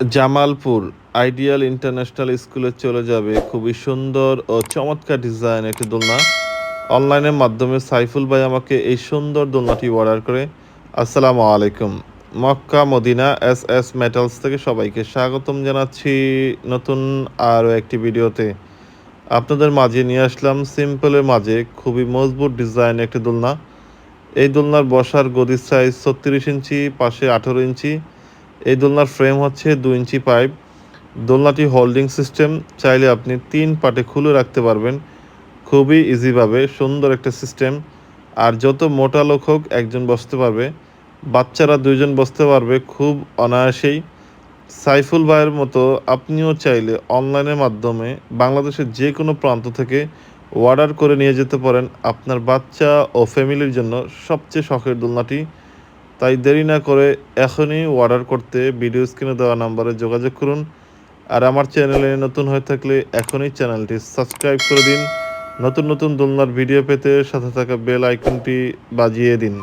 Jamalpur ideal international স্কুলে চলে যাবে খুবই সুন্দর ও চমৎকার ডিজাইন একটি দোলনা। অনলাইনের মাধ্যমে সাইফুল ভাই আমাকে এই সুন্দর দোলনাটি অর্ডার করে। আসসালামু আলাইকুম। Mecca, Medina, S S metals থেকে সবাইকে স্বাগতম জানাচ্ছি নতুন আরও একটি ভিডিওতে। আপনাদের মাঝে নিয়ে আসলাম সিম্পলের মাঝে খুবই মজবুত ডিজাইন একটি দোলনা। এই দোলনার বসার গদির সাইজ ছত্রিশ ইঞ্চি, পাশে আঠেরো ইঞ্চি এই দোলনার ফ্রেম হচ্ছে দু ইঞ্চি পাইপ দোলনাটি হোল্ডিং সিস্টেম চাইলে আপনি তিন পাটে খুলে রাখতে পারবেন। খুবই ইজিভাবে সুন্দর একটা সিস্টেম আর যত মোটা লোক হোক, একজন বসতে পারবে। বাচ্চারা দুইজন বসতে পারবে খুব অনায়াসেই। সাইফুল ভাইয়ের মতো আপনিও চাইলে অনলাইনের মাধ্যমে বাংলাদেশের যে কোনো প্রান্ত থেকে অর্ডার করে নিয়ে যেতে পারেন। আপনার বাচ্চা ও ফ্যামিলির জন্য সবচেয়ে শখের দোলনাটি। তাই দেরি না করে এখনই অর্ডার করতে ভিডিও স্ক্রিনে দেওয়া নাম্বারে যোগাযোগ করুন। আর আমার চ্যানেলে নতুন হয়ে থাকলে এখনই চ্যানেলটি সাবস্ক্রাইব করে দিন। নতুন নতুন দোলনার ভিডিও পেতে সাথে থাকা বেল আইকনটি বাজিয়ে দিন।